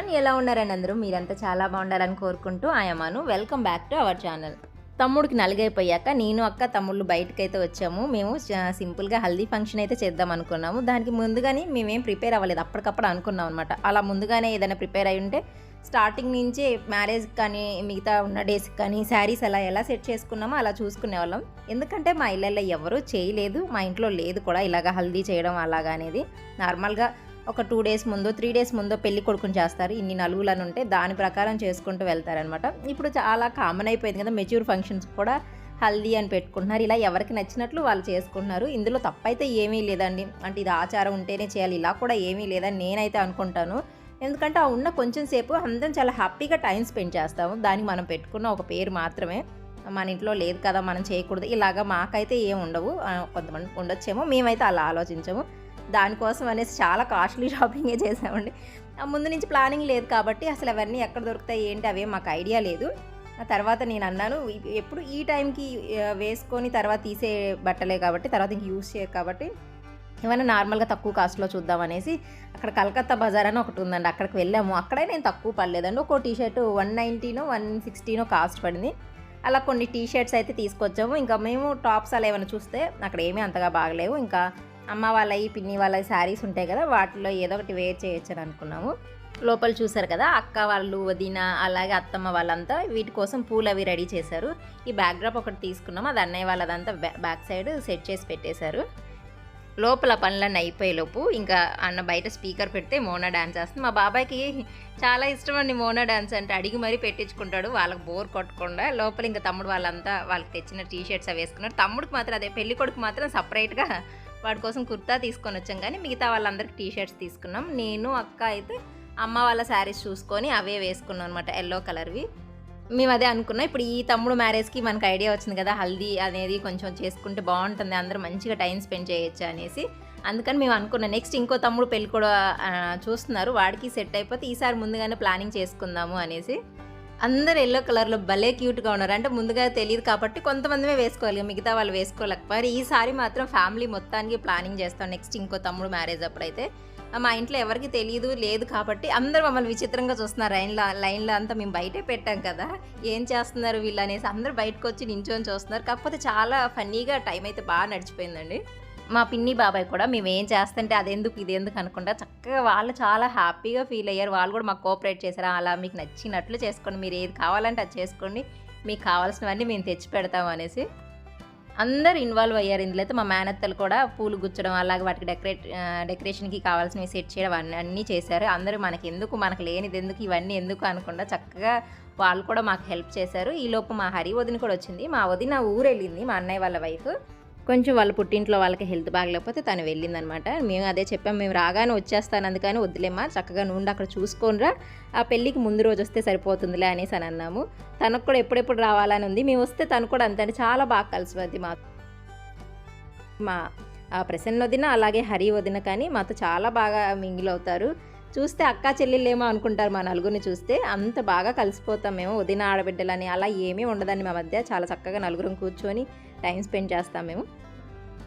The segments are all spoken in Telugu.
ఎవ్రీవన్ ఎలా ఉన్నారని అందరూ మీరంతా చాలా బాగుండాలని కోరుకుంటూ ఆయమాను welcome back to our channel తమ్ముడికి నలుగైపోయాక నేను అక్క తమ్ముళ్ళు బయటకైతే వచ్చాము. మేము సింపుల్గా హల్దీ ఫంక్షన్ అయితే చేద్దాం అనుకున్నాము. దానికి ముందుగానే మేమేం ప్రిపేర్ అవ్వలేదు. అప్పటికప్పుడు అనుకున్నాం అనమాట అలా ముందుగానే ఏదైనా ప్రిపేర్ అయి ఉంటే స్టార్టింగ్ నుంచే మ్యారేజ్ కానీ మిగతా ఉన్న డేస్కి కానీ శారీస్ అలా ఎలా సెట్ చేసుకున్నామో అలా చూసుకునే వాళ్ళం. ఎందుకంటే మా ఇళ్ళల్లో ఎవరూ చేయలేదు. మా ఇంట్లో లేదు కూడా ఇలాగ హల్దీ చేయడం అలాగా అనేది. నార్మల్గా ఒక టూ డేస్ ముందు త్రీ డేస్ ముందు పెళ్ళి కొడుకుని చేస్తారు. ఇన్ని నలుగులను ఉంటే దాని ప్రకారం చేసుకుంటూ వెళ్తారనమాట ఇప్పుడు చాలా కామన్ అయిపోయింది కదా మెచ్యూర్ ఫంక్షన్స్ కూడా హల్దీ అని పెట్టుకుంటున్నారు. ఇలా ఎవరికి నచ్చినట్లు వాళ్ళు చేసుకుంటున్నారు. ఇందులో తప్పైతే ఏమీ లేదండి. అంటే ఇది ఆచారం ఉంటేనే చేయాలి ఇలా కూడా ఏమీ లేదని నేనైతే అనుకుంటాను. ఎందుకంటే ఆ ఉన్న కొంచెం సేపు అందరం చాలా హ్యాపీగా టైం స్పెండ్ చేస్తాము. దానికి మనం పెట్టుకున్న ఒక పేరు మాత్రమే. మన ఇంట్లో లేదు కదా మనం చేయకూడదు. ఇలాగా మాకైతే ఏం ఉండవు. కొంతమంది ఉండొచ్చేమో మేమైతే అలా ఆలోచించము. దానికోసం అనేసి చాలా కాస్ట్లీ షాపింగే చేసామండి. ఆ ముందు నుంచి ప్లానింగ్ లేదు కాబట్టి అసలు అవన్నీ ఎక్కడ దొరుకుతాయి ఏంటి అవే మాకు ఐడియా లేదు. ఆ తర్వాత నేను అన్నాను ఎప్పుడు ఈ టైంకి వేసుకొని తర్వాత తీసే బట్టలే కాబట్టి తర్వాత ఇంక యూస్ చేయరు కాబట్టి ఏమైనా నార్మల్గా తక్కువ కాస్ట్లో చూద్దాం అనేసి అక్కడ కలకత్తా బజార్ అని ఒకటి ఉందండి అక్కడికి వెళ్ళాము. అక్కడే నేను తక్కువ పడలేదండి ఒక టీ షర్ట్ వన్ నైంటీనో వన్ సిక్స్టీనో కాస్ట్ పడింది. అలా కొన్ని టీ షర్ట్స్ అయితే తీసుకొచ్చాము ఇంకా మేము టాప్స్ అలా ఏమైనా చూస్తే అక్కడ ఏమీ అంతగా బాగలేవు ఇంకా అమ్మ వాళ్ళవి పిన్ని వాళ్ళ శారీస్ ఉంటాయి కదా వాటిలో ఏదో ఒకటి వేర్ చేయొచ్చు అని అనుకున్నాము. లోపల చూసారు కదా అక్క వాళ్ళు వదిన అలాగే అత్తమ్మ వాళ్ళంతా వీటి కోసం పూలు అవి రెడీ చేశారు. ఈ బ్యాక్డ్రాప్ ఒకటి తీసుకున్నాము అది అన్నయ్య వాళ్ళదంతా బ్యా- బ్యాక్ సైడ్ సెట్ చేసి పెట్టేశారు. లోపల పనులన్నీ అయిపోయేలోపు ఇంకా అన్న బయట స్పీకర్ పెడితే మోనా డ్యాన్స్ చేస్తుంది. మా బాబాయ్కి చాలా ఇష్టం అండి మోనా డ్యాన్స్ అంటే అడిగి మరీ పెట్టించుకుంటాడు వాళ్ళకి బోర్ కొట్టకుండా. లోపల ఇంకా తమ్ముడు వాళ్ళంతా వాళ్ళకి తెచ్చిన టీ షర్ట్స్ అవి వేసుకున్నారు. తమ్ముడికి మాత్రం అదే పెళ్ళి కొడుకు మాత్రం సపరేట్గా వాడి కోసం కుర్తా తీసుకొని వచ్చాం కానీ మిగతా వాళ్ళందరికీ టీ షర్ట్స్ తీసుకున్నాం. నేను అక్క అయితే అమ్మ వాళ్ళ శారీస్ చూసుకొని అవే వేసుకున్నాం అనమాట ఎల్లో కలర్వి. మేము అదే అనుకున్నాం. ఇప్పుడు ఈ తమ్ముడు మ్యారేజ్కి మనకు ఐడియా వచ్చింది కదా హల్దీ అనేది కొంచెం చేసుకుంటే బాగుంటుంది అందరూ మంచిగా టైం స్పెండ్ చేయొచ్చు అనేసి. అందుకని మేము అనుకున్నాం. నెక్స్ట్ ఇంకో తమ్ముడు పెళ్ళి కూడా చూస్తున్నారు. వాడికి సెట్ అయిపోతే ఈసారి ముందుగానే ప్లానింగ్ చేసుకుందాము అనేసి. అందరు ఎల్లో కలర్లో భలే క్యూట్గా ఉన్నారు. అంటే ముందుగా తెలియదు కాబట్టి కొంతమందిమే వేసుకోవాలి. మిగతా వాళ్ళు వేసుకోలేకపోయారు. ఈసారి మాత్రం ఫ్యామిలీ మొత్తానికి ప్లానింగ్ చేస్తాం. నెక్స్ట్ ఇంకో తమ్ముడు మ్యారేజ్ అప్పుడైతే. మా ఇంట్లో ఎవరికి తెలియదు లేదు కాబట్టి అందరూ మమ్మల్ని విచిత్రంగా చూస్తున్నారు. లైన్లో లైన్లో అంతా మేము బయటే పెట్టాం కదా. ఏం చేస్తున్నారు వీళ్ళు అనేసి అందరూ బయటకు వచ్చి నించొని చూస్తున్నారు. కాకపోతే చాలా ఫన్నీగా టైం అయితే బాగా నడిచిపోయిందండి. మా పిన్ని బాబాయ్ కూడా మేము ఏం చేస్తుంటే అదెందుకు ఇది ఎందుకు అనుకుంటా చక్కగా వాళ్ళు చాలా హ్యాపీగా ఫీల్ అయ్యారు. వాళ్ళు కూడా మాకు కోఆపరేట్ చేశారు. అలా మీకు నచ్చినట్లు చేసుకోండి. మీరు ఏది కావాలంటే అది చేసుకోండి. మీకు కావాల్సినవన్నీ మేము తెచ్చి పెడతాం అనేసి అందరు ఇన్వాల్వ్ అయ్యారు. ఇందులో అయితే మా మేనత్తలు కూడా పూలు గుచ్చడం అలాగే వాటికి డెకరేట్ డెకరేషన్కి కావాల్సినవి సెట్ చేయడం అన్నీ అన్నీ చేశారు. అందరూ మనకి ఎందుకు మనకు లేనిది ఎందుకు ఇవన్నీ ఎందుకు అనకుండా చక్కగా వాళ్ళు కూడా మాకు హెల్ప్ చేశారు. ఈలోపు మా హరి వదిన కూడా వచ్చింది. మా వదిన ఊరు వెళ్ళింది మా అన్నయ్య వాళ్ళ వైఫ్. కొంచెం వాళ్ళ పుట్టింట్లో వాళ్ళకి హెల్త్ బాగలేకపోతే తను వెళ్ళిందనమాట. మేము అదే చెప్పాం మేము రాగానే వచ్చేస్తాను అందుకని వద్దులేమ్మా చక్కగా నుండి అక్కడ చూసుకోనరా. ఆ పెళ్ళికి ముందు రోజు వస్తే సరిపోతుందిలే అనేసి అని అన్నాము. తనకు కూడా ఎప్పుడెప్పుడు రావాలని ఉంది. మేము వస్తే తను కూడా అంతే చాలా బాగా కలిసిపోద్ది మా మా ఆ ప్రసన్న వదిన అలాగే హరి వదిన కానీ మాతో చాలా బాగా మింగిల్ అవుతారు. చూస్తే అక్క చెల్లెళ్ళేమో అనుకుంటారు మా నలుగురిని చూస్తే. అంత బాగా కలిసిపోతాం మేము వదిన ఆడబిడ్డలని అలా ఏమీ ఉండదండి మా మధ్య. చాలా చక్కగా నలుగురం కూర్చొని టైం స్పెండ్ చేస్తాం మేము.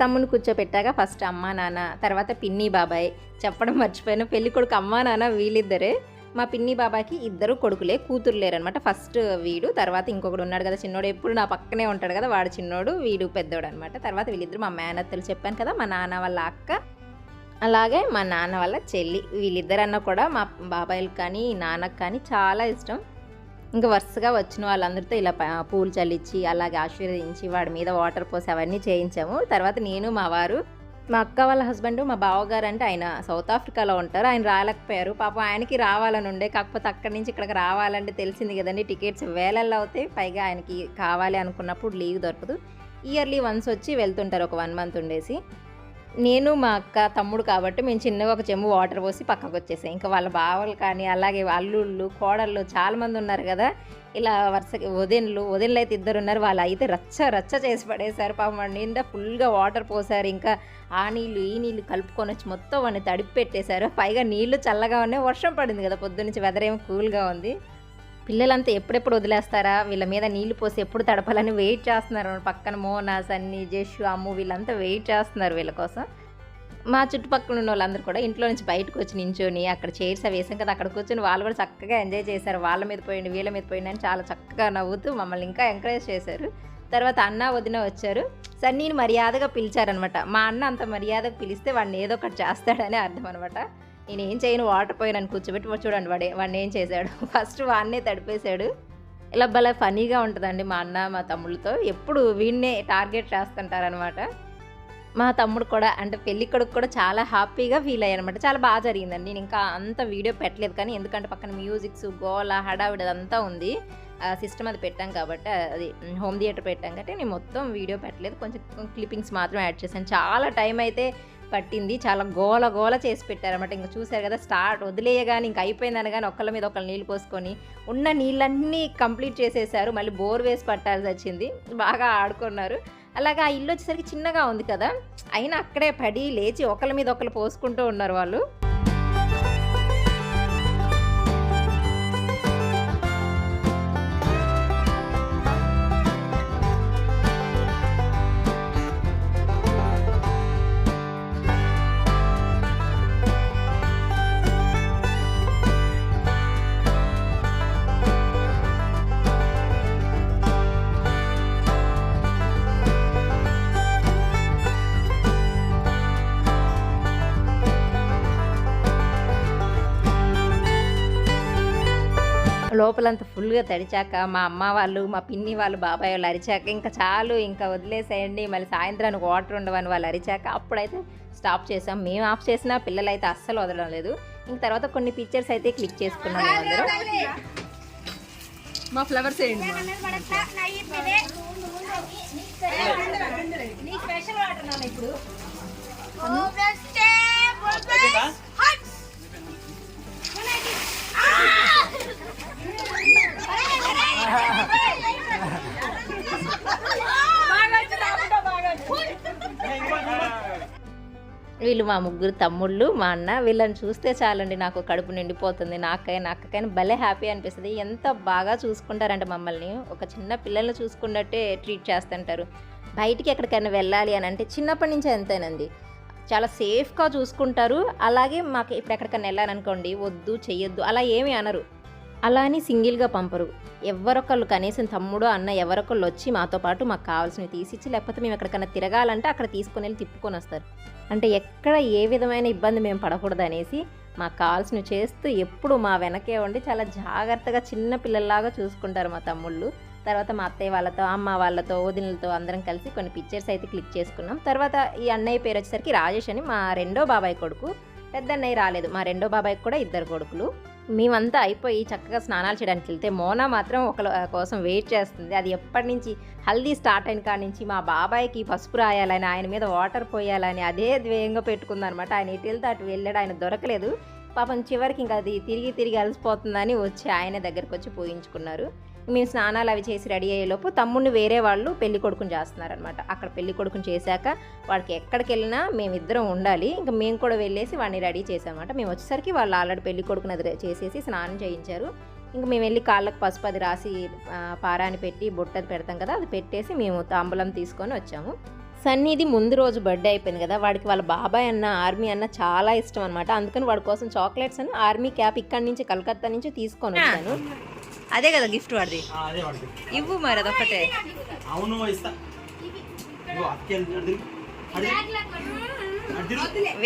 తమ్ముని కూర్చోపెట్టాక ఫస్ట్ అమ్మా నాన్న తర్వాత పిన్ని బాబాయ్. చెప్పడం మర్చిపోయాను. పెళ్ళి కొడుకు అమ్మా నాన్న వీళ్ళిద్దరే. మా పిన్ని బాబాకి ఇద్దరు కొడుకులే కూతురు లేరనమాట ఫస్ట్ వీడు తర్వాత ఇంకొకడు ఉన్నాడు కదా చిన్నోడు. ఎప్పుడు నా పక్కనే ఉంటాడు కదా వాడు చిన్నోడు వీడు పెద్దోడు అనమాట తర్వాత వీళ్ళిద్దరు మా మేనత్తలు చెప్పాను కదా మా నాన్న వాళ్ళ అక్క. అలాగే మా నాన్న వాళ్ళ చెల్లి. వీళ్ళిద్దరన్నా కూడా మా బాబాయిలకు కానీ నాన్నకు కానీ చాలా ఇష్టం. ఇంకా వరుసగా వచ్చిన వాళ్ళందరితో ఇలా పూలు చల్లించి అలాగే ఆశీర్వదించి వాడి మీద వాటర్ పోసి అవన్నీ చేయించాము. తర్వాత నేను మా వారు మా అక్క వాళ్ళ హస్బెండ్ మా బావగారు అంటే ఆయన సౌత్ ఆఫ్రికాలో ఉంటారు. ఆయన రాలేకపోయారు. పాపం ఆయనకి రావాలని ఉండే. కాకపోతే అక్కడి నుంచి ఇక్కడికి రావాలంటే తెలిసింది కదండి టికెట్స్ వేలల్లో అవుతాయి. పైగా ఆయనకి కావాలి అనుకున్నప్పుడు లీవ్ దొరకదు. ఇయర్లీ వన్స్ వచ్చి వెళ్తుంటారు ఒక వన్ మంత్ ఉండేసి. నేను మా అక్క తమ్ముడు కాబట్టి మేము చిన్నగా ఒక చెంబు వాటర్ పోసి పక్కకు వచ్చేసాం. ఇంకా వాళ్ళ బావలు కానీ అలాగే అల్లుళ్ళు కోడళ్ళు చాలామంది ఉన్నారు కదా. ఇలా వరుస వదినలు వదినలు అయితే ఇద్దరు ఉన్నారు. వాళ్ళు అయితే రచ్చ రచ్చ చేసి పడేశారు పాపం. వాడి నిండా ఫుల్గా వాటర్ పోసారు. ఇంకా ఆ నీళ్ళు ఈ నీళ్ళు కలుపుకొని వచ్చి మొత్తం వాడిని తడిపి పెట్టేశారు. పైగా నీళ్ళు చల్లగా ఉన్నాయి. వర్షం పడింది కదా పొద్దున్నుంచి వెదర్ ఏమో కూల్గా ఉంది. పిల్లలంతా ఎప్పుడెప్పుడు వదిలేస్తారా? వీళ్ళ మీద నీళ్ళు పోసి ఎప్పుడు తడపాలని వెయిట్ చేస్తున్నారు. పక్కన మోనా సన్ని జషు అమ్ము వీళ్ళంతా వెయిట్ చేస్తున్నారు వీళ్ళ కోసం. మా చుట్టుపక్కల ఉన్న వాళ్ళందరూ కూడా ఇంట్లో నుంచి బయటకు వచ్చి నించొని అక్కడ చైర్స్ అవి వేసాం కదా అక్కడ కూర్చొని వాళ్ళు కూడా చక్కగా ఎంజాయ్ చేశారు. వాళ్ళ మీద పోయింది వీళ్ళ మీద పోయింది అని చాలా చక్కగా నవ్వుతూ మమ్మల్ని ఇంకా ఎంకరేజ్ చేశారు. తర్వాత అన్న వదిన వచ్చారు. సన్నీని మర్యాదగా పిలిచారనమాట మా అన్న అంత మర్యాదగా పిలిస్తే వాడిని ఏదో ఒకటి చేస్తాడని అర్థం అనమాట నేను ఏం చేయను వాటర్ పోయినని కూర్చోబెట్టి చూడండి వాడే వాడిని ఏం చేశాడు. ఫస్ట్ వాడినే తడిపేశాడు. ఇలా భలే ఫనీగా ఉంటుందండి మా అన్న మా తమ్ముళ్ళతో. ఎప్పుడు వీడినే టార్గెట్ చేస్తుంటారనమాట. మా తమ్ముడు కూడా అంటే పెళ్ళి కొడుకు కూడా చాలా హ్యాపీగా ఫీల్ అయ్యానమాట చాలా బాగా జరిగిందండి. నేను ఇంకా అంత వీడియో పెట్టలేదు కానీ ఎందుకంటే పక్కన మ్యూజిక్స్ గోల హడావిడి అదంతా ఉంది. సిస్టమ్ అది పెట్టాం కాబట్టి అది హోమ్ థియేటర్ పెట్టాం కాబట్టి నేను మొత్తం వీడియో పెట్టలేదు. కొంచెం క్లిప్పింగ్స్ మాత్రం యాడ్ చేశాను. చాలా టైం అయితే పట్టింది. చాలా గోల గోల చేసి పెట్టారన్నమాట. ఇంకా చూసారు కదా స్టార్ట్ వదిలేయగానే ఇంకా అయిపోయిందని కానీ ఒకళ్ళ మీద ఒకళ్ళు నీళ్ళు పోసుకొని ఉన్న నీళ్ళన్నీ కంప్లీట్ చేసేసారు. మళ్ళీ బోర్ వేసి పట్టాల్సి వచ్చింది. బాగా ఆడుకున్నారు. అలాగే ఆ ఇల్లు వచ్చేసరికి చిన్నగా ఉంది కదా. అయినా అక్కడే పడి లేచి ఒకళ్ళ మీద ఒకళ్ళు పోసుకుంటూ ఉన్నారు వాళ్ళు. లోపలంతా ఫుల్గా తడిచాక మా అమ్మ వాళ్ళు మా పిన్ని వాళ్ళు బాబాయ్ వాళ్ళు అరిచాక ఇంకా చాలు ఇంకా వదిలేసేయండి మళ్ళీ సాయంత్రానికి వాటర్ ఉండవని వాళ్ళు అరిచాక అప్పుడైతే స్టాప్ చేసాం. మేము ఆఫ్ చేసినా పిల్లలు అయితే అస్సలు వదలడం లేదు. ఇంక తర్వాత కొన్ని పిక్చర్స్ అయితే క్లిక్ చేసుకున్నాం అందరూ. మా ఫ్లవర్స్ వేయండి వీళ్ళు మా ముగ్గురు తమ్ముళ్ళు మా అన్న. వీళ్ళని చూస్తే చాలండి నాకు కడుపు నిండిపోతుంది. నాకైనా అక్కకైనా భలే హ్యాపీ అనిపిస్తుంది. ఎంత బాగా చూసుకుంటారంట మమ్మల్ని. ఒక చిన్న పిల్లల్ని చూసుకున్నట్టే ట్రీట్ చేస్తుంటారు. బయటికి ఎక్కడికైనా వెళ్ళాలి అని అంటే చిన్నప్పటి నుంచి ఎంతేనండి చాలా సేఫ్గా చూసుకుంటారు. అలాగే మాకు ఇప్పుడు ఎక్కడికైనా వెళ్ళాలనుకోండి వద్దు చెయ్యొద్దు అలా ఏమీ అనరు. అలా అని సింగిల్గా పంపరు. ఎవరొకళ్ళు కనీసం తమ్ముడు అన్న ఎవరొకళ్ళు వచ్చి మాతో పాటు మాకు కావాల్సినవి తీసిచ్చి లేకపోతే మేము ఎక్కడికైనా తిరగాలంటే అక్కడ తీసుకొని వెళ్ళి తిప్పుకొని వస్తారు. అంటే ఎక్కడ ఏ విధమైన ఇబ్బంది మేము పడకూడదు అనేసి మాకు కావాల్సినవి చేస్తూ ఎప్పుడు మా వెనకే ఉండి చాలా జాగ్రత్తగా చిన్న పిల్లల్లాగా చూసుకుంటారు మా తమ్ముళ్ళు. తర్వాత మా అత్తయ్య వాళ్ళతో అమ్మ వాళ్ళతో వదినలతో అందరం కలిసి కొన్ని పిక్చర్స్ అయితే క్లిక్ చేసుకున్నాం. తర్వాత ఈ అన్నయ్య పేరు వచ్చేసరికి రాజేష్ అని మా రెండో బాబాయ్ కొడుకు పెద్ద అన్నయ్య రాలేదు. మా రెండో బాబాయ్కి కూడా ఇద్దరు కొడుకులు. మేమంతా అయిపోయి చక్కగా స్నానాలు చేయడానికి వెళ్తే మోనా మాత్రం ఒకళ్ళ కోసం వెయిట్ చేస్తుంది. అది ఎప్పటి నుంచి హల్దీ స్టార్ట్ అయిన కాడి నుంచి మా బాబాయ్కి పసుపు రాయాలని ఆయన మీద వాటర్ పోయాలని అదే ద్వేయంగా పెట్టుకుందనమాట ఆయన ఎటు వెళ్తే అటు వెళ్ళాడు ఆయన దొరకలేదు. పాపం చివరికి ఇంకా అది తిరిగి తిరిగి అలసిపోతుందని వచ్చి ఆయన దగ్గరకు వచ్చి పోయించుకున్నారు మేము స్నానాలు అవి చేసి రెడీ అయ్యేలోపు తమ్ముడిని వేరే వాళ్ళు పెళ్ళి కొడుకుని చేస్తున్నారనమాట అక్కడ పెళ్ళి కొడుకుని చేశాక వాడికి ఎక్కడికి వెళ్ళినా మేమిద్దరం ఉండాలి. ఇంకా మేము కూడా వెళ్ళేసి వాడిని రెడీ చేసామన్నమాట మేము వచ్చేసరికి వాళ్ళు ఆల్రెడీ పెళ్ళి కొడుకుని అది చేసేసి స్నానం చేయించారు. ఇంకా మేము వెళ్ళి కాళ్ళకు పసుపు అది రాసి పారాని పెట్టి బొట్టది పెడతాం కదా అది పెట్టేసి మేము తాంబూలం తీసుకొని వచ్చాము. సన్నీది ముందు రోజు బర్త్డే అయిపోయింది కదా వాడికి వాళ్ళ బాబాయ్ అన్న ఆర్మీ అన్న చాలా ఇష్టం అనమాట అందుకని వాడి కోసం చాక్లెట్స్ అని ఆర్మీ క్యాప్ ఇక్కడి నుంచి కలకత్తా నుంచి తీసుకొని వచ్చాను. అదే కదా గిఫ్ట్ వాడిది. ఆ, అదే వాడికి ఇవ్వు మరి అదొకటే అవును.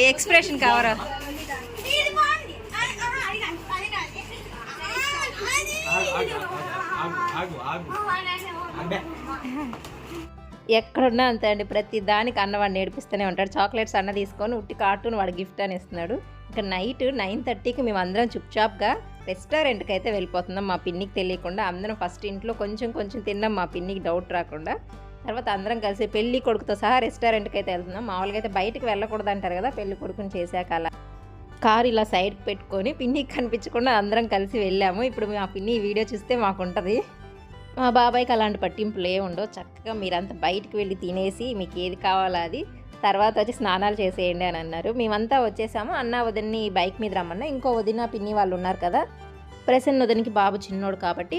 ఎక్స్ప్రెషన్ కావరా. ఎక్కడున్నా అంతే అండి ప్రతి దానికి అన్న వాడిని నేర్పిస్తూనే ఉంటాడు. చాక్లెట్స్ అన్న తీసుకొని ఉట్టి కార్టూన్ వాడు గిఫ్ట్ అని ఇస్తున్నాడు. ఇంకా నైట్ నైన్ థర్టీకి మేము అందరం చుప్చాప్గా రెస్టారెంట్కి అయితే వెళ్ళిపోతున్నాం. మా పిన్నికి తెలియకుండా అందరం ఫస్ట్ ఇంట్లో కొంచెం కొంచెం తిన్నాం. మా పిన్నికి డౌట్ రాకుండా. తర్వాత అందరం కలిసి పెళ్ళి కొడుకుతో సహా రెస్టారెంట్కి అయితే వెళ్తున్నాం. మామూలుగా అయితే బయటకు వెళ్ళకూడదు అంటారు కదా పెళ్ళి కొడుకుని చేశాక అలా. కారు ఇలా సైడ్కి పెట్టుకొని పిన్నికి కనిపించకుండా అందరం కలిసి వెళ్ళాము. ఇప్పుడు మా పిన్ని ఈ వీడియో చూస్తే మాకు ఉంటుంది మా బాబాయ్కి అలాంటి పట్టింపులు ఏ ఉండవు చక్కగా మీరంతా బయటకు వెళ్ళి తినేసి మీకు ఏది కావాలో అది తర్వాత వచ్చి స్నానాలు చేసేయండి అని అన్నారు. మేమంతా వచ్చేసాము. అన్న వదిన్ని బైక్ మీద రమ్మన్నా ఇంకో వదిన పిన్ని వాళ్ళు ఉన్నారు కదా. ప్రసన్న వదినికి బాబు చిన్నోడు కాబట్టి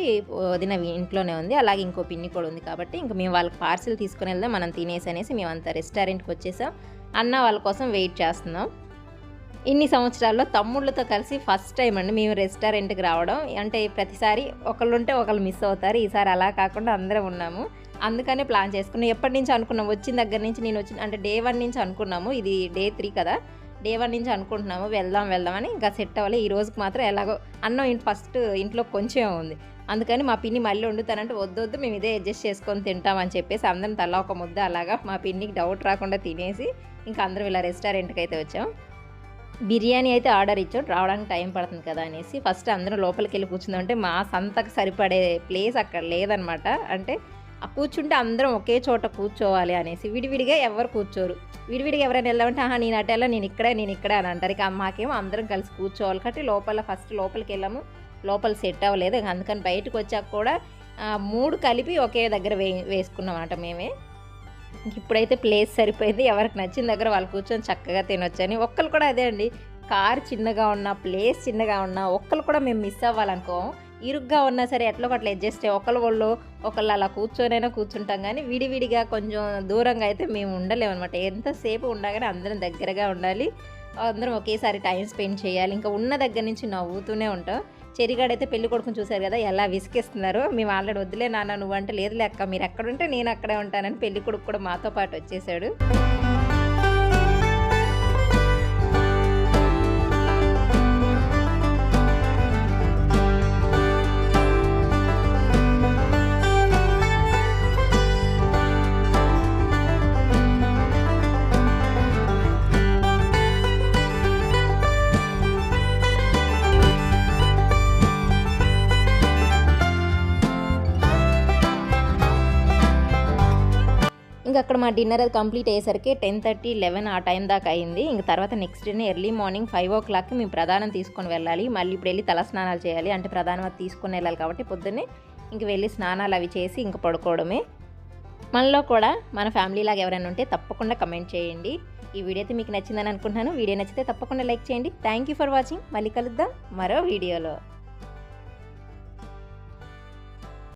వదిన ఇంట్లోనే ఉంది. అలాగే ఇంకో పిన్ని కూడా ఉంది కాబట్టి ఇంకా మేము వాళ్ళకి పార్సిల్ తీసుకుని వెళ్దాం మనం తినేసి అనేసి మేమంతా రెస్టారెంట్కి వచ్చేసాం. అన్న వాళ్ళ కోసం వెయిట్ చేస్తున్నాం. ఇన్ని సంవత్సరాల్లో తమ్ముళ్ళతో కలిసి ఫస్ట్ టైం అండి మేము రెస్టారెంట్కి రావడం. అంటే ప్రతిసారి ఒకళ్ళు ఉంటే ఒకళ్ళు మిస్ అవుతారు. ఈసారి అలా కాకుండా అందరం ఉన్నాము. అందుకనే ప్లాన్ చేసుకున్నాం. ఎప్పటి నుంచి అనుకున్నాం వచ్చిన దగ్గర నుంచి నేను వచ్చిన అంటే డే వన్ నుంచి అనుకున్నాము. ఇది డే త్రీ కదా. డే వన్ నుంచి అనుకుంటున్నాము. వెళ్దాం వెళ్దాం అని ఇంకా సెట్ అవ్వాలి. ఈ రోజుకి మాత్రం ఎలాగో అన్నం ఇంటి ఫస్ట్ ఇంట్లో కొంచెం ఉంది. అందుకని మా పిన్ని మళ్ళీ వండుతానంటే వద్దు వద్దు మేము ఇదే అడ్జస్ట్ చేసుకొని తింటామని చెప్పేసి అందరం తలా ఒక ముద్ద అలాగా మా పిన్నికి డౌట్ రాకుండా తినేసి ఇంకా అందరం ఇలా రెస్టారెంట్కి అయితే వచ్చాం. బిర్యానీ అయితే ఆర్డర్ ఇచ్చాం. రావడానికి టైం పడుతుంది కదా అనేసి ఫస్ట్ అందరం లోపలికి వెళ్ళి కూర్చుందంటే మా సంతకు సరిపడే ప్లేస్ అక్కడ లేదనమాట. అంటే కూర్చుంటే అందరం ఒకే చోట కూర్చోవాలి అనేసి విడివిడిగా ఎవరు కూర్చోరు. విడివిడిగా ఎవరైనా వెళ్దామంటే ఆహా నేను అటు వెళ్ళా నేను ఇక్కడే నేను ఇక్కడే అని అంటారు. ఇక మాకేమో అందరం కలిసి కూర్చోవాలి. కాబట్టి లోపల ఫస్ట్ లోపలికి వెళ్ళాము. లోపల సెట్ అవ్వలేదు. అందుకని బయటకు వచ్చాక కూడా మూడు కలిపి ఒకే దగ్గర వే వేసుకున్నామాట మేమే. ఇప్పుడైతే ప్లేస్ సరిపోయింది. ఎవరికి నచ్చిన దగ్గర వాళ్ళు కూర్చొని చక్కగా తినొచ్చని ఒక్కరు కూడా అదే అండి. కార్ చిన్నగా ఉన్నా ప్లేస్ చిన్నగా ఉన్నా ఒక్కరు కూడా మేము మిస్ అవ్వాలనుకో ఇరుగ్గా ఉన్నా సరే ఎట్లా ఒకటి అడ్జస్ట్ అయ్యి ఒకళ్ళ వాళ్ళు ఒకళ్ళు అలా కూర్చొనైనా కూర్చుంటాం కానీ విడివిడిగా కొంచెం దూరంగా అయితే మేము ఉండలేము అనమాట ఎంతసేపు ఉండగానే అందరం దగ్గరగా ఉండాలి. అందరం ఒకేసారి టైం స్పెండ్ చేయాలి. ఇంకా ఉన్న దగ్గర నుంచి నవ్వుతూనే ఉంటాం. చెరిగాడైతే పెళ్ళి కొడుకుని చూశారు కదా ఎలా విసిగిస్తున్నారు మేము ఆల్రెడీ వద్దులే నాన్న నువ్వు అంటే లేదు లెక్క మీరు ఎక్కడ ఉంటే నేను అక్కడే ఉంటానని పెళ్ళి కొడుకు కూడా మాతో పాటు వచ్చేసాడు. అక్కడ మా డిన్నర్ అది కంప్లీట్ అయ్యేసరికి టెన్ థర్టీ లెవెన్ ఆ టైం దాకా అయింది. ఇంక తర్వాత next day early morning five ఓ క్లాక్కి మేము ప్రధానం తీసుకొని వెళ్ళాలి. మళ్ళీ ఇప్పుడు వెళ్ళి తల స్నానాలు చేయాలి. అంటే ప్రధానం అది తీసుకొని వెళ్ళాలి కాబట్టి పొద్దున్నే ఇంక వెళ్ళి స్నానాలు అవి చేసి ఇంక పడుకోవడమే. మనలో కూడా మన ఫ్యామిలీ లాగా ఎవరైనా ఉంటే తప్పకుండా కమెంట్ చేయండి. ఈ వీడియో అయితే మీకు నచ్చిందని అనుకుంటున్నాను. వీడియో నచ్చితే తప్పకుండా లైక్ చేయండి. థ్యాంక్ యూ ఫర్ వాచింగ్ మళ్ళీ కలుద్దాం మరో వీడియోలో.